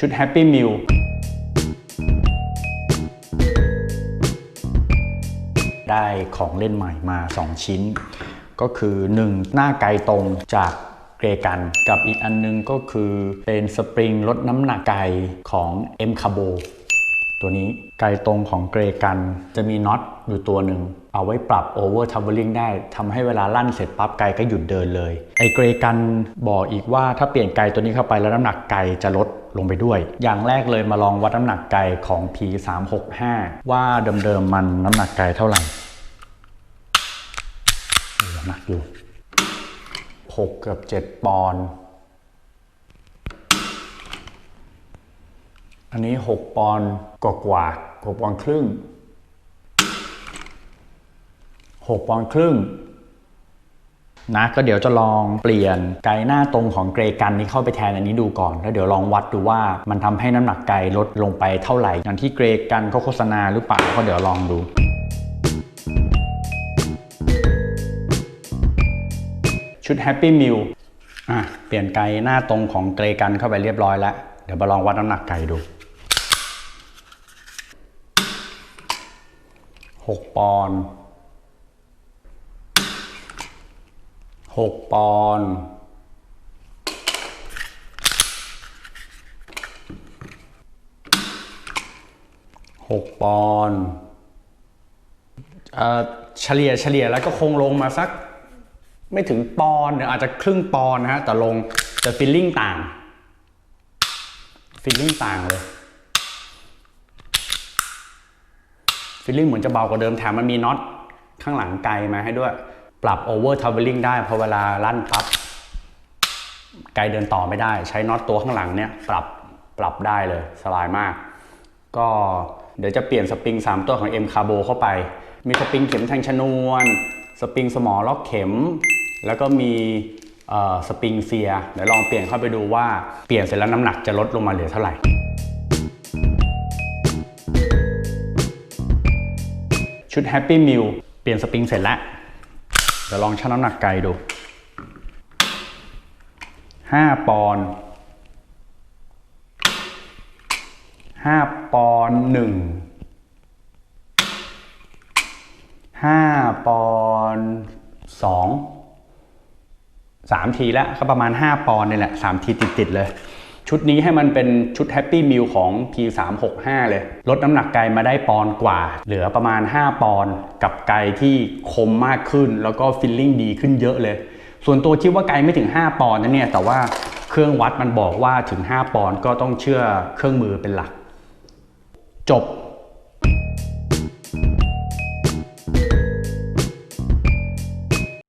ชุด Happy Meal ได้ของเล่นใหม่มา 2 ชิ้น ก็คือ 1 หน้าไกลตรงจากเกรกันกับอีกอันนึงก็คือเป็นสปริงลดน้ำหนักไกลของ M c a b o ตัวนี้ไกลตรงของเกรกันจะมีน็อตอยู่ตัวหนึ่ง เอาไว้ปรับโอเวอร์ทั v เ l ล n g ได้ทำให้เวลาลั่นเสร็จปั๊บไกลก็หยุดเดินเลย ไอเกรกันบอกอีกว่าถ้าเปลี่ยนไกลตัวนี้เข้าไปแล้วน้ำหนักไกลจะลดลงไปด้วย อย่างแรกเลยมาลองวัดน้ำหนักไกลของ P365 ว่าเดิมๆมันน้ำหนักไกลเท่าไหร่หนักอยู่6เกือบ7ปอนด์ อันนี้ 6 ปอนด์กว่ากว่า6ปอนด์ครึ่ง 6 ปอนด์ครึ่งนะก็เดี๋ยวจะลองเปลี่ยนไกหน้าตรงของเกรกันนี้เข้าไปแทนอันนี้ดูก่อน แล้วเดี๋ยวลองวัดดูว่ามันทำให้น้ำหนักไกลดลงไปเท่าไหร่ อย่างที่เกรกันเขาโฆษณาหรือเปล่าก็เดี๋ยวลองดูชุด Happy Meal อะเปลี่ยนไกหน้าตรงของเกรกันเข้าไปเรียบร้อยแล้ว เดี๋ยวมาลองวัดน้ำหนักไก่ดู 6 ปอนด์6ปอนด์6ปอนด์เอ่อเฉลี่ยเฉลี่ยแล้วก็คงลงมาสัก ไม่ถึงปอนด์หรืออาจจะครึ่งปอนด์นะฮะแต่ลงแต่ฟิลลิ่งต่างฟิลลิ่งต่างเลย ฟิลลิ่งเหมือนจะเบากว่าเดิมแถมมันมีน็อตข้างหลังไกลมาให้ด้วย ปรับโอเวอร์ทาวเวลลิ่งได้พอเวลาลั่นปั๊บไกลเดินต่อไม่ได้ ใช้น็อตตัวข้างหลังเนี่ยปรับปรับได้เลยสบายมาก ก็เดี๋ยวจะเปลี่ยนสปริง 3 ตัวของ M c a r b o เข้าไป มีสปริงเข็มแทงชนวน สปริงสมอล็อกเข็ม แล้วก็มีเอ่อสปริงเซีย เดี๋ยวลองเปลี่ยนเข้าไปดูว่าเปลี่ยนเสร็จแล้วน้ำหนักจะลดลงมาเหลือเท่าไหร่ ชุด Happy Meal เปลี่ยนสปริงเสร็จแล้ว เดี๋ยวลองชั่งน้ำหนักไกลดู 5 ปอนด์5ปอนด์1 5ปอนด์2 3 ทีแล้วก็ประมาณ 5 ปอนด์นี่แหละ 3 ทีติด ๆ เลย ชุดนี้ให้มันเป็นชุดแฮปปี้มิลของ P365 เลย ลดน้ำหนักไกลมาได้ปอนกว่า เหลือประมาณ 5 ปอนกับไกลที่คมมากขึ้น แล้วก็ฟิลลิ่งดีขึ้นเยอะเลย ส่วนตัวคิดว่าไกลไม่ถึง 5 ปอนนะเนี่ย แต่ว่าเครื่องวัดมันบอกว่าถึง 5 ปอนก็ต้องเชื่อเครื่องมือเป็นหลัก จบ